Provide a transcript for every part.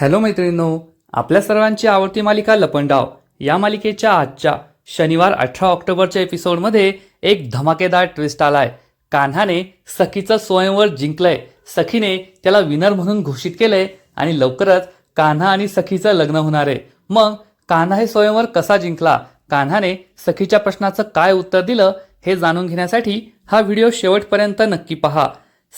Hello मैत्रिणींनो आपल्या सर्वांची आवडती मालिका लपंडाव. या मालिकेच्या आजच्या शनिवार अठरा ऑक्टोबरच्या एपिसोडमध्ये एक धमाकेदार ट्विस्ट आलाय. कान्हाने सखीचं स्वयंवर जिंकलंय. सखीने त्याला विनर म्हणून घोषित केलंय आणि लवकरच कान्हा आणि सखीचं लग्न होणार आहे. मग कान्हा हे स्वयंवर कसा जिंकला? कान्हाने सखीच्या प्रश्नाचं काय उत्तर दिलं हे जाणून घेण्यासाठी हा व्हिडिओ शेवटपर्यंत नक्की पहा.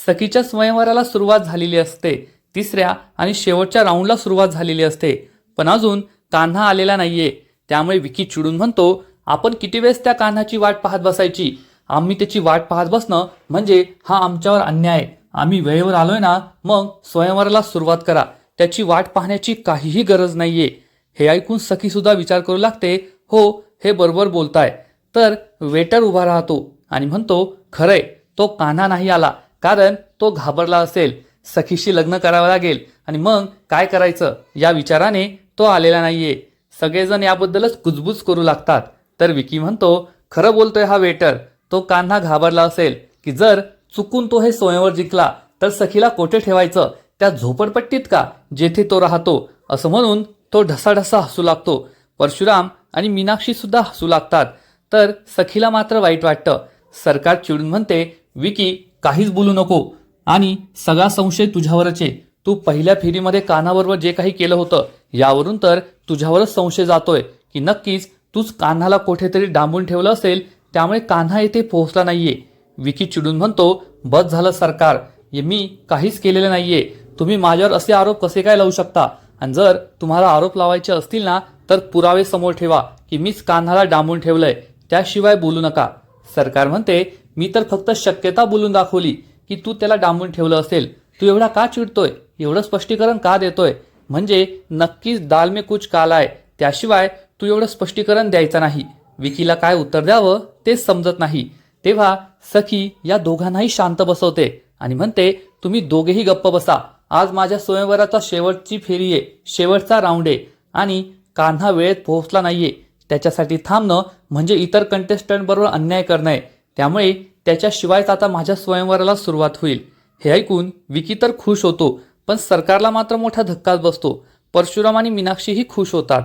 सखीच्या स्वयंवराला सुरुवात झालेली असते. तिसऱ्या आणि शेवटच्या राऊंडला सुरुवात झालेली असते. पण अजून कान्हा आलेला नाहीये. त्यामुळे विकी चिडून म्हणतो आपण किती वेळेस त्या कान्हाची वाट पाहत बसायची? आम्ही त्याची वाट पाहत बसणं म्हणजे हा आमच्यावर अन्याय. आहे. आम्ही वेळेवर आलोय ना मग स्वयंवराला सुरुवात करा. त्याची वाट पाहण्याची काहीही गरज नाहीये. हे ऐकून सखी सुद्धा विचार करू लागते हो हे बरोबर बोलताय. तर वेटर उभा राहतो आणि म्हणतो खरंय तो कान्हा नाही आला कारण तो घाबरला असेल. सखीशी लग्न करावं लागेल. आणि मग काय करायचं? या विचाराने तो आलेला नाहीये. सगळेजण याबद्दलच कुजबूज करू लागतात. तर विकी म्हणतो खरं बोलतोय हा वेटर. तो कान्हा घाबरला असेल की जर चुकून तो हे स्वयंवर जिंकला तर सखीला कोठे ठेवायचं? त्या झोपडपट्टीत का? जेथे तो राहतो. असं म्हणून तो ढसाढसा हसू लागतो. परशुराम आणि मीनाक्षी सुद्धा हसू लागतात. तर सखीला मात्र वाईट वाटतं. सरकार चिडून म्हणते विकी काहीच बोलू नको. आणि सगळा संशय तुझ्यावरच. आहे तू पहिल्या फेरीमध्ये कानाबरोबर जे काही केलं होतं यावरून तर तुझ्यावरच संशय जातोय की नक्कीच तूच कान्हाला कुठेतरी डांबून ठेवलं असेल त्यामुळे कान्हा येथे पोहोचला नाहीये. विकी चिडून म्हणतो बस झालं सरकार हे मी काहीच केलेलं नाहीये. तुम्ही माझ्यावर असे आरोप कसे काय लावू शकता? आणि जर तुम्हाला आरोप लावायचे असतील ना तर पुरावे समोर ठेवा की मीच कान्हाला डांबून ठेवलंय. त्याशिवाय बोलू नका. सरकार म्हणते मी तर फक्त शक्यता बोलून दाखवली. की तू त्याला डांबून ठेवलं असेल. तू एवढा का चिडतोय? एवढं स्पष्टीकरण का देतोय? म्हणजे नक्कीच दाल में कुछ काला आहे. त्याशिवाय तू एवढं स्पष्टीकरण द्यायचं नाही. विकीला काय उत्तर द्यावं तेच समजत नाही. तेव्हा सखी या दोघांनाही शांत बसवते आणि म्हणते तुम्ही दोघेही गप्प बसा. आज माझ्या स्वयंवराचा शेवटची फेरी आहे. शेवटचा राऊंड आहे आणि कान्हा वेळेत पोहोचला नाहीये. त्याच्यासाठी थांबणं म्हणजे इतर कंटेस्टंट बरोबर अन्याय करणं आहे. त्यामुळे त्याच्याशिवायच आता माझ्या स्वयंवराला सुरुवात होईल. हे ऐकून विकी तर खुश होतो पण सरकारला मात्र मोठा धक्काच बसतो. परशुराम आणि मीनाक्षीही खुश होतात.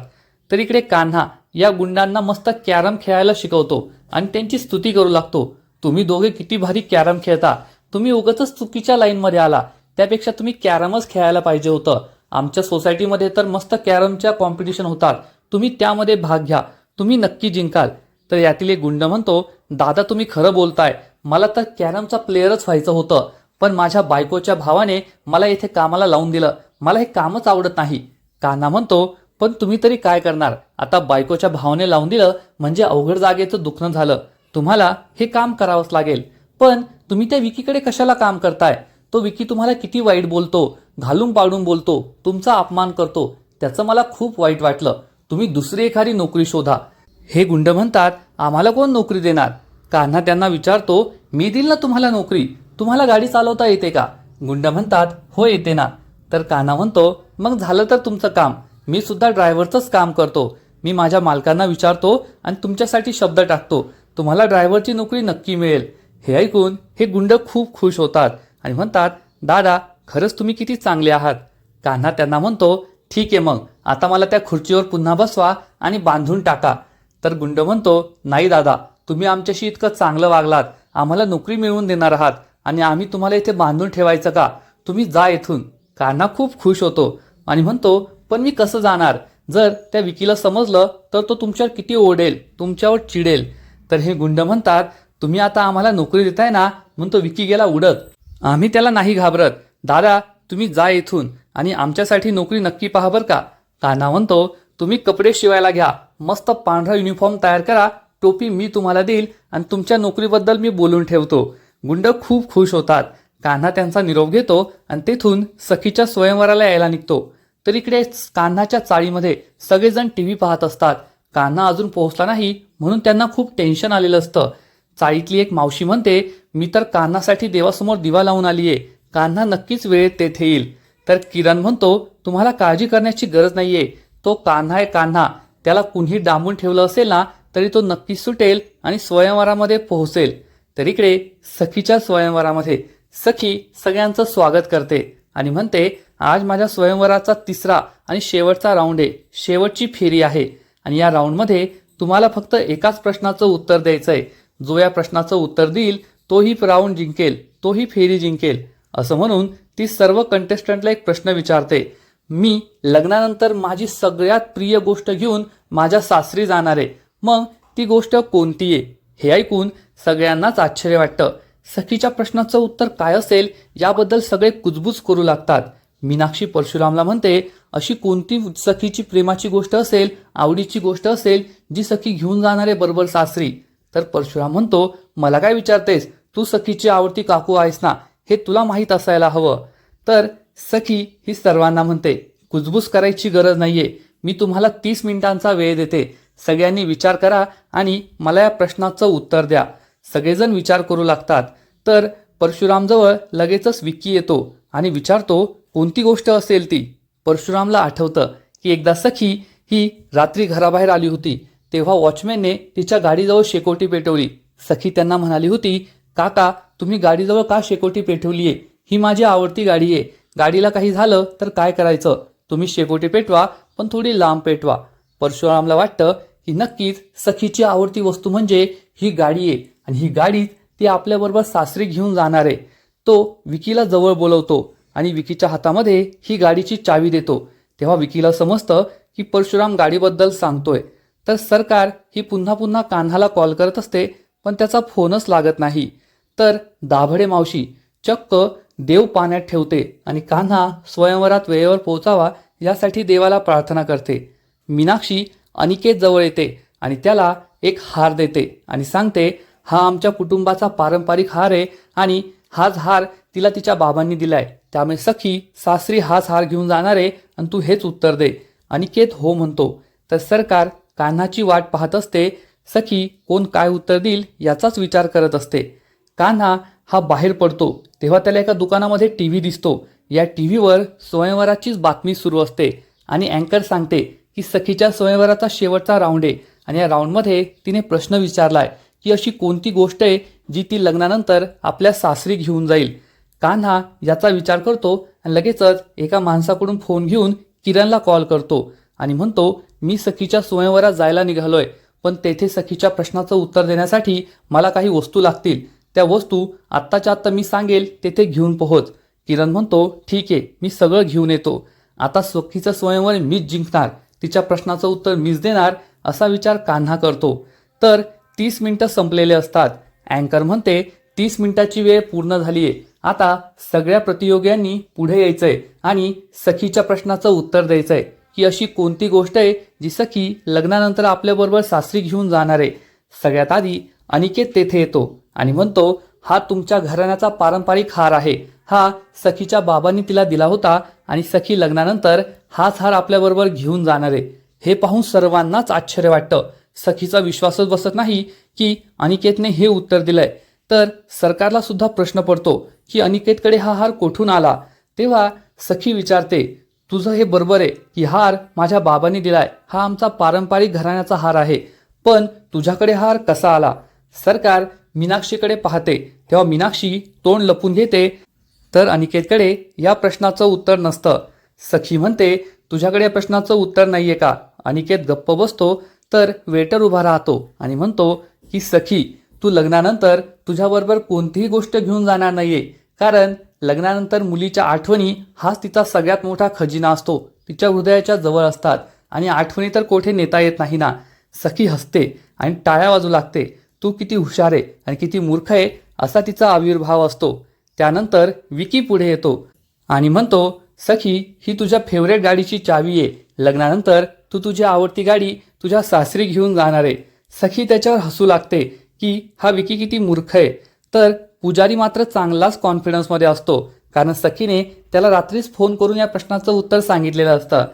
तर इकडे कान्हा या गुंडांना मस्त कॅरम खेळायला शिकवतो आणि त्यांची स्तुती करू लागतो. तुम्ही दोघे किती भारी कॅरम खेळता. तुम्ही उगाच चुकीच्या लाईनमध्ये आला. त्यापेक्षा तुम्ही कॅरमच खेळायला पाहिजे होतं. आमच्या सोसायटीमध्ये तर मस्त कॅरमच्या कॉम्पिटिशन होतात. तुम्ही त्यामध्ये भाग घ्या. तुम्ही नक्की जिंकाल. तर यातील एक गुंड म्हणतो दादा तुम्ही खरं बोलताय. मला तर कॅरमचा प्लेअरच व्हायचं होतं. पण माझ्या बायकोच्या भावाने मला येथे कामाला लावून दिलं. मला हे कामच आवडत नाही. कान्हा म्हणतो पण तुम्ही तरी काय करणार? आता बायकोच्या भावाने लावून दिलं म्हणजे अवघड जागेचं दुखणं झालं. तुम्हाला हे काम करावंच लागेल. पण तुम्ही त्या विकीकडे कशाला काम करताय? तो विकी तुम्हाला किती वाईट बोलतो घालून पाडून बोलतो तुमचा अपमान करतो. त्याचं मला खूप वाईट वाटलं. तुम्ही दुसरी एखादी नोकरी शोधा. हे गुंड म्हणतात आम्हाला कोण नोकरी देणार? कान्हा त्यांना विचारतो मी देईल ना तुम्हाला नोकरी? तुम्हाला गाडी चालवता येते का? गुंड म्हणतात हो येते ना. तर कान्हा म्हणतो मग झालं तर तुमचं काम. मी सुद्धा ड्रायव्हरचंच काम करतो. मी माझ्या मालकांना विचारतो आणि तुमच्यासाठी शब्द टाकतो. तुम्हाला ड्रायव्हरची नोकरी नक्की मिळेल. हे ऐकून हे गुंड खूप खुश होतात आणि म्हणतात दादा खरंच तुम्ही किती चांगले आहात. कान्हा त्यांना म्हणतो ठीक आहे मग. आता मला त्या खुर्चीवर पुन्हा बसवा आणि बांधून टाका. तर गुंड म्हणतो नाही दादा तुम्ही आमच्याशी इतकं चांगलं वागलात. आम्हाला नोकरी मिळवून देणार आहात आणि आम्ही तुम्हाला इथे बांधून ठेवायचं का? तुम्ही जा इथून. कान्हा खूप खुश होतो आणि म्हणतो पण मी कसं जाणार? जर त्या विकीला समजलं तर तो तुमच्यावर किती ओढेल तुमच्यावर चिडेल. तर हे गुंड म्हणतात तुम्ही आता आम्हाला नोकरी देताय ना? म्हणून तो विकी गेला उडत. आम्ही त्याला नाही घाबरत. दादा तुम्ही जा इथून आणि आमच्यासाठी नोकरी नक्की पहा बरं का. कान्हा म्हणतो तुम्ही कपडे शिवायला घ्या. मस्त पांढरा युनिफॉर्म तयार करा. टोपी मी तुम्हाला देईल आणि तुमच्या नोकरीबद्दल मी बोलून ठेवतो. गुंड खूप खुश होतात. कान्हा त्यांचा निरोप घेतो आणि तेथून सखीच्या स्वयंवराला यायला निघतो. तर इकडे कान्हाच्या चाळीमध्ये सगळेजण टी व्ही पाहत असतात. कान्हा अजून पोहोचला नाही म्हणून त्यांना खूप टेन्शन आलेलं असतं. चाळीतली एक मावशी म्हणते मी तर कान्हासाठी देवासमोर दिवा लावून आली आहे कान्हा नक्कीच वेळेत तेथे येईल. तर किरण म्हणतो तुम्हाला काळजी करण्याची गरज नाहीये. तो कान्हा आहे कान्हा त्याला कुणी डांबून ठेवलं असेल ना तरी तो नक्की सुटेल आणि स्वयंवरामध्ये पोहोचेल. तर इकडे सखीच्या स्वयंवरामध्ये सखी सगळ्यांचं स्वागत करते आणि म्हणते आज माझ्या स्वयंवराचा तिसरा आणि शेवटचा राऊंड आहे. शेवटची फेरी आहे. आणि या राऊंडमध्ये तुम्हाला फक्त एकाच प्रश्नाचं उत्तर द्यायचं आहे जो या प्रश्नाचं उत्तर देईल तोही राऊंड जिंकेल तोही फेरी जिंकेल. असं म्हणून ती सर्व कंटेस्टंटला एक प्रश्न विचारते. मी लग्नानंतर माझी सगळ्यात प्रिय गोष्ट घेऊन माझ्या सासरी जाणार आहे. मग ती गोष्ट कोणती आहे? हे ऐकून सगळ्यांनाच आश्चर्य वाटतं. सखीच्या प्रश्नाचं उत्तर काय असेल याबद्दल सगळे कुजबूज करू लागतात. मीनाक्षी परशुरामला म्हणते अशी कोणती सखीची प्रेमाची गोष्ट असेल आवडीची गोष्ट असेल जी सखी घेऊन जाणारे बरोबर सासरी? तर परशुराम म्हणतो मला काय विचारतेस? तू सखीची आवडती काकू आहेस ना? हे तुला माहीत असायला हवं. तर सखी ही सर्वांना म्हणते कुजबूज करायची गरज नाहीये. मी तुम्हाला तीस मिनिटांचा वेळ देते. सगळ्यांनी विचार करा आणि मला या प्रश्नाचं उत्तर द्या. सगळेजण विचार करू लागतात. तर परशुरामजवळ लगेचच विक्की येतो आणि विचारतो कोणती गोष्ट असेल ती? परशुरामला आठवतं की एकदा सखी ही रात्री घराबाहेर आली होती. तेव्हा वॉचमॅनने तिच्या गाडीजवळ शेकोटी पेटवली. सखी त्यांना म्हणाली होती काका तुम्ही गाडीजवळ का शेकोटी पेटवली आहे ही माझी आवडती गाडी आहे. गाडीला काही झालं तर काय करायचं? तुम्ही शेकोटी पेटवा पण थोडी लांब पेटवा. परशुरामला वाटतं की नक्कीच सखीची आवडती वस्तू म्हणजे ही गाडी आहे आणि ही गाडी ती आपल्याबरोबर सासरी घेऊन जाणार आहे. तो विकीला जवळ बोलवतो आणि विकीच्या हातामध्ये ही गाडीची चावी देतो. तेव्हा विकीला समजतं की परशुराम गाडीबद्दल सांगतोय. तर सरकार ही पुन्हा पुन्हा कान्हाला कॉल करत असते पण त्याचा फोनच लागत नाही. तर दाभडे मावशी चक्क देव पाण्यात ठेवते आणि कान्हा स्वयंवरात वेळेवर पोहोचावा यासाठी देवाला प्रार्थना करते. मीनाक्षी अनिकेत जवळ येते आणि त्याला एक हार देते आणि सांगते हा आमच्या कुटुंबाचा पारंपरिक हार आहे आणि हाच हार तिला तिच्या बाबांनी दिलाय. त्यामुळे सखी सासरी हाच हार घेऊन जाणार आहे आणि तू हेच उत्तर दे. अनिकेत हो म्हणतो. तर सरकार कान्हाची वाट पाहत असते सखी कोण काय उत्तर देईल याचाच विचार करत असते. कान्हा हा बाहेर पडतो. तेव्हा त्याला एका दुकानामध्ये टी व्ही दिसतो. या टी व्हीवर स्वयंवराचीच बातमी सुरू असते आणि अँकर सांगते की सखीच्या स्वयंवराचा शेवटचा राऊंड आहे आणि या राऊंडमध्ये तिने प्रश्न विचारलाय की अशी कोणती गोष्ट आहे जी ती लग्नानंतर आपल्या सासरी घेऊन जाईल? कान्हा याचा विचार करतो आणि लगेचच एका माणसाकडून फोन घेऊन किरणला कॉल करतो आणि म्हणतो मी सखीच्या स्वयंवरात जायला निघालोय पण तेथे सखीच्या प्रश्नाचं उत्तर देण्यासाठी मला काही वस्तू लागतील. त्या वस्तू आत्ताच्या आत्ता मी सांगेल तेथे घेऊन पोहोच. किरण म्हणतो ठीक आहे मी सगळं घेऊन येतो. आता सखीचं स्वयंवर मीच जिंकणार. तिच्या प्रश्नाचं उत्तर मीच देणार असा विचार कान्हा करतो. तर तीस मिनटं संपलेले असतात. अँकर म्हणते तीस मिनिटाची वेळ पूर्ण झाली आहे आता सगळ्या प्रतियोग्यांनी पुढे यायचंय आणि सखीच्या प्रश्नाचं उत्तर द्यायचंय. की अशी कोणती गोष्ट आहे जी सखी लग्नानंतर आपल्याबरोबर सासरी घेऊन जाणार आहे? सगळ्यात आधी अनिकेत तेथे येतो. आणि म्हणतो हा तुमच्या घराण्याचा पारंपरिक हार आहे. हा सखीच्या बाबांनी तिला दिला होता आणि सखी लग्नानंतर हाच हार आपल्याबरोबर घेऊन जाणार आहे. हे पाहून सर्वांनाच आश्चर्य वाटतं. सखीचा विश्वासच बसत नाही की अनिकेतने हे उत्तर दिलंय. तर सरकारला सुद्धा प्रश्न पडतो की अनिकेतकडे हा हार कोठून आला? तेव्हा सखी विचारते तुझं हे बरोबर आहे की हार माझ्या बाबांनी दिलाय. हा आमचा पारंपरिक घराण्याचा हार आहे. पण तुझ्याकडे हार कसा आला? सरकार मीनाक्षीकडे पाहते तेव्हा मीनाक्षी तोंड लपून घेते. तर अनिकेतकडे या प्रश्नाचं उत्तर नसतं. सखी म्हणते तुझ्याकडे या प्रश्नाचं उत्तर नाही आहे का? अनिकेत गप्प बसतो. तर वेटर उभा राहतो आणि म्हणतो की सखी तू लग्नानंतर तुझ्याबरोबर कोणतीही गोष्ट घेऊन जाणार नाहीये. कारण लग्नानंतर मुलीच्या आठवणी हाच तिचा सगळ्यात मोठा खजिना असतो. तिच्या हृदयाच्या जवळ असतात आणि आठवणी तर कोठे नेता येत नाही ना. सखी हसते आणि टाळ्या वाजू लागते. तू किती हुशार आहे आणि किती मूर्ख आहे असा तिचा आविर्भाव असतो. त्यानंतर विकी पुढे येतो आणि म्हणतो सखी ही तुझ्या फेवरेट गाडीची चावी आहे. लग्नानंतर तू तुझी आवडती गाडी तुझ्या सासरी घेऊन जाणार आहे. सखी त्याच्यावर हसू लागते की हा विकी किती मूर्ख आहे. तर पुजारी मात्र चांगलाच कॉन्फिडन्समध्ये असतो कारण सखीने त्याला रात्रीच फोन करून या प्रश्नाचं उत्तर सांगितलेलं असतं.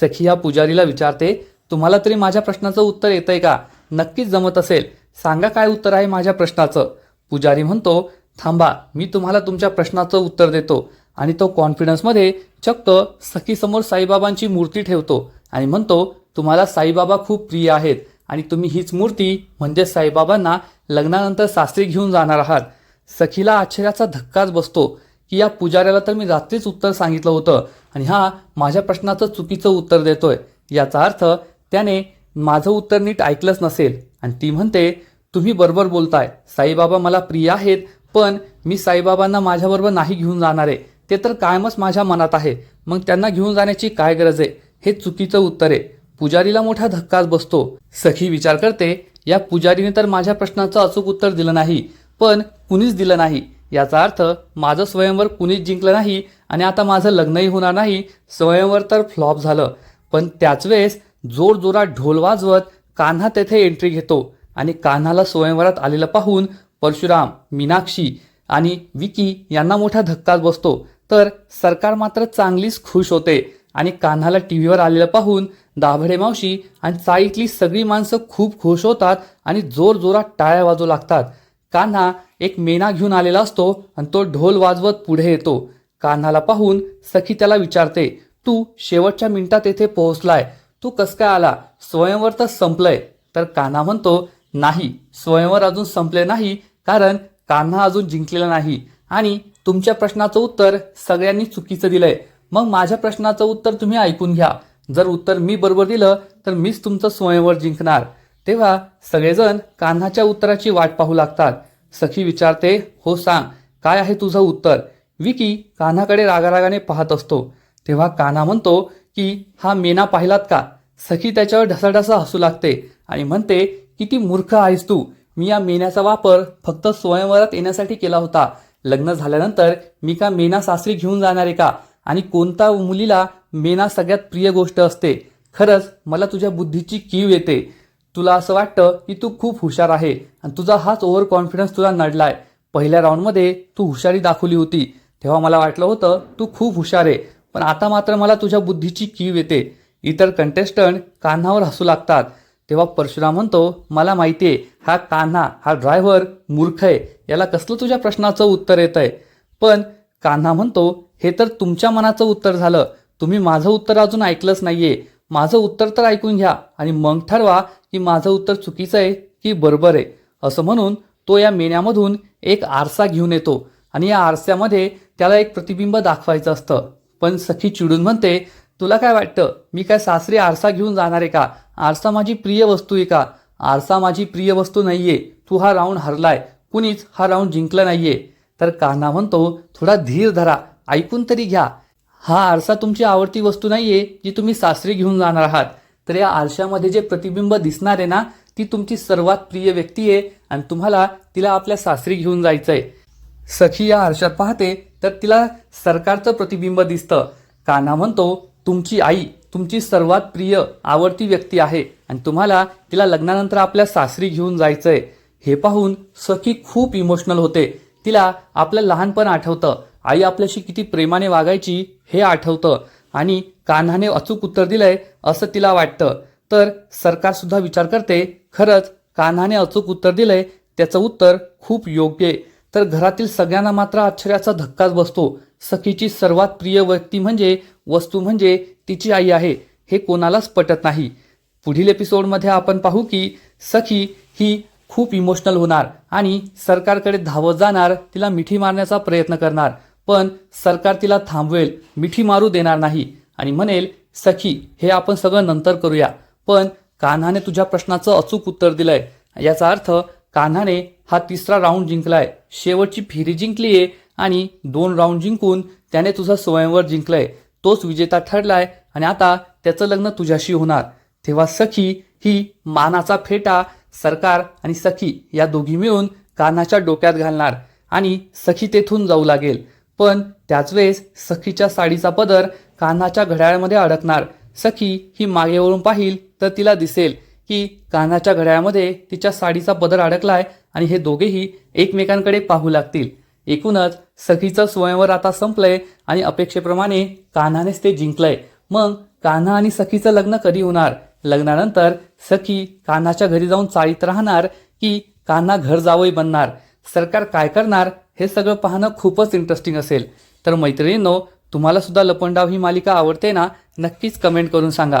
सखी या पुजारीला विचारते तुम्हाला तरी माझ्या प्रश्नाचं उत्तर येतंय का? नक्कीच जमत असेल. सांगा काय उत्तर आहे माझ्या प्रश्नाचं? पुजारी म्हणतो थांबा मी तुम्हाला तुमच्या प्रश्नाचं उत्तर देतो. आणि तो कॉन्फिडन्समध्ये चक्क सखीसमोर साईबाबांची मूर्ती ठेवतो आणि म्हणतो तुम्हाला साईबाबा खूप प्रिय आहेत आणि तुम्ही हीच मूर्ती म्हणजे साईबाबांना लग्नानंतर सासरी घेऊन जाणार आहात. सखीला आश्चर्याचा धक्काच बसतो की या पुजाऱ्याला तर मी रात्रीच उत्तर सांगितलं होतं आणि हा माझ्या प्रश्नाचं चुकीचं उत्तर देतोय. याचा अर्थ त्याने माझं उत्तर नीट ऐकलंच नसेल. आणि ती म्हणते तुम्ही बरोबर बोलताय. साईबाबा मला प्रिय आहेत पण मी साईबाबांना माझ्याबरोबर नाही घेऊन जाणार आहे. ते तर कायमच माझ्या मनात आहे. मग त्यांना घेऊन जाण्याची काय गरज आहे? हे चुकीचं उत्तर आहे. पुजारीला मोठा धक्काच बसतो. सखी विचार करते या पुजारीने तर माझ्या प्रश्नाचं अचूक उत्तर दिलं नाही पण कुणीच दिलं नाही. याचा अर्थ माझं स्वयंवर कुणीच जिंकलं नाही आणि आता माझं लग्नही होणार नाही. स्वयंवर तर फ्लॉप झालं. पण त्याच वेळेस जोरजोरात ढोल वाजवत कान्हा तेथे एंट्री घेतो आणि कान्हाला स्वयंवरात आलेलं पाहून परशुराम मीनाक्षी आणि विकी यांना मोठा धक्काच बसतो. तर सरकार मात्र चांगलीच खुश होते आणि कान्हाला टी व्हीवर आलेलं पाहून दाभडे मावशी आणि चाळीतली सगळी माणसं खूप खुश होतात आणि जोरजोरात टाळ्या वाजू लागतात. कान्हा एक मेना घेऊन आलेला असतो आणि तो ढोल वाजवत पुढे येतो. कान्हाला पाहून सखी त्याला विचारते तू शेवटच्या मिनिटात येथे पोहोचलाय. तू कस काय आला? स्वयंवर तर संपलंय. तर कान्हा म्हणतो नाही स्वयंवर अजून संपले नाही कारण कान्हा अजून जिंकलेला नाही. आणि तुमच्या प्रश्नाचं उत्तर सगळ्यांनी चुकीचं दिलंय. मग माझ्या प्रश्नाचं उत्तर तुम्ही ऐकून घ्या. जर उत्तर मी बरोबर दिलं तर मीच तुमचं स्वयंवर जिंकणार. तेव्हा सगळेजण कान्हाच्या उत्तराची वाट पाहू लागतात. सखी विचारते हो सांग काय आहे तुझं उत्तर? विकी कान्हाकडे रागारागाने पाहत असतो. तेव्हा कान्हा म्हणतो की हा मेना पाहिलात का? सखी त्याच्यावर ढसाढसा हसू लागते आणि म्हणते किती मूर्ख आहेस तू. मी या मेन्याचा वापर फक्त स्वयंवरात येण्यासाठी केला होता. लग्न झाल्यानंतर मी का मेना सासरी घेऊन जाणार आहे का? आणि कोणता मुलीला मेना सगळ्यात प्रिय गोष्ट असते? खरंच मला तुझ्या बुद्धीची कीव येते. तुला असं वाटतं की तू खूप हुशार आहे आणि तुझा हाच ओव्हर कॉन्फिडन्स तुला नडलाय. पहिल्या राऊंडमध्ये तू हुशारी दाखवली होती. तेव्हा मला वाटलं होतं तू खूप हुशार आहे. पण आता मात्र मला तुझ्या बुद्धीची कीव येते. इतर कंटेस्टंट कान्हावर हसू लागतात. तेव्हा परशुराम म्हणतो मला माहिती आहे हा कान्हा हा ड्रायव्हर मूर्ख आहे. याला कसलं तुझ्या प्रश्नाचं उत्तर येत आहे पण कान्हा म्हणतो हे तर तुमच्या मनाचं उत्तर झालं. तुम्ही माझं उत्तर अजून ऐकलंच नाहीये. माझं उत्तर तर ऐकून घ्या आणि मग ठरवा की माझं उत्तर चुकीचं आहे की बरोबर आहे. असं म्हणून तो या मेण्यामधून एक आरसा घेऊन येतो आणि या आरशामध्ये त्याला एक प्रतिबिंब दाखवायचं असतं. पण सखी चिडून म्हणते तुला काय वाटतं? मी काय सासरी आरसा घेऊन जाणार आहे का? आरसा माझी प्रिय वस्तू आहे का? आरसा माझी प्रिय वस्तू नाहीये. तू हा राऊंड हरलाय. कुणीच हा राऊंड जिंकला नाहीये. तर कान्हा म्हणतो थोडा धीर धरा. ऐकून तरी घ्या. हा आरसा तुमची आवडती वस्तू नाहीये जी तुम्ही सासरी घेऊन जाणार आहात. तर या आरशामध्ये जे प्रतिबिंब दिसणार आहे ना ती तुमची सर्वात प्रिय व्यक्ती आहे आणि तुम्हाला तिला आपल्या सासरी घेऊन जायचं आहे सखी या आरशात पाहते तर तिला सरकारचं प्रतिबिंब दिसतं. कान्हा म्हणतो तुमची आई तुमची सर्वात प्रिय आवडती व्यक्ती आहे आणि तुम्हाला तिला लग्नानंतर आपल्या सासरी घेऊन जायचंय. हे पाहून सखी खूप इमोशनल होते. तिला आपलं लहानपण आठवतं. आई आपल्याशी किती प्रेमाने वागायची हे आठवतं. आणि कान्हाने अचूक उत्तर दिलंय असं तिला वाटतं. तर सरकार सुद्धा विचार करते खरंच कान्हाने अचूक उत्तर दिलंय त्याचं उत्तर खूप योग्य आहे. तर घरातील सगळ्यांना मात्र आश्चर्याचा धक्काच बसतो. सखीची सर्वात प्रिय व्यक्ती म्हणजे वस्तू म्हणजे तिची आई आहे. हे कोणालाच पटत नाही. पुढील एपिसोडमध्ये आपण पाहू की सखी ही खूप इमोशनल होणार आणि सरकारकडे धावत जाणार तिला मिठी मारण्याचा प्रयत्न करणार. पण सरकार तिला थांबवेल मिठी मारू देणार नाही आणि म्हणेल सखी हे आपण सगळं नंतर करूया. पण कान्हाने तुझ्या प्रश्नाचं अचूक उत्तर दिलंय. याचा अर्थ कान्हाने हा तिसरा राऊंड जिंकलाय. शेवटची फेरी जिंकली आहे आणि दोन राऊंड जिंकून त्याने तुझा स्वयंवर जिंकलाय. तोच विजेता ठरलाय आणि आता त्याचं लग्न तुझ्याशी होणार. तेव्हा सखी ही मानाचा फेटा सरकार आणि सखी या दोघी मिळून कान्हाच्या डोक्यात घालणार आणि सखी तेथून जाऊ लागेल. पण त्याच वेळेस सखीच्या साडीचा पदर कान्हाच्या घड्याळामध्ये अडकणार. सखी ही मागे वळून पाहिल तर तिला दिसेल. की कान्हाच्या घड्याळामध्ये तिच्या साडीचा पदर अडकलाय आणि हे दोघेही एकमेकांकडे पाहू लागतील. एकूणच सखीचं स्वयंवर आता संपलंय आणि अपेक्षेप्रमाणे कान्हानेच ते जिंकलंय. मग कान्हा आणि सखीचं लग्न कधी होणार? लग्नानंतर सखी कान्हाच्या घरी जाऊन चाळीत राहणार की कान्हा घर जावई बनणार? सरकार काय करणार? हे सगळं पाहणं खूपच इंटरेस्टिंग असेल. तर मैत्रिणींनो तुम्हाला सुद्धा लपंडाव ही मालिका आवडते ना? नक्कीच कमेंट करून सांगा.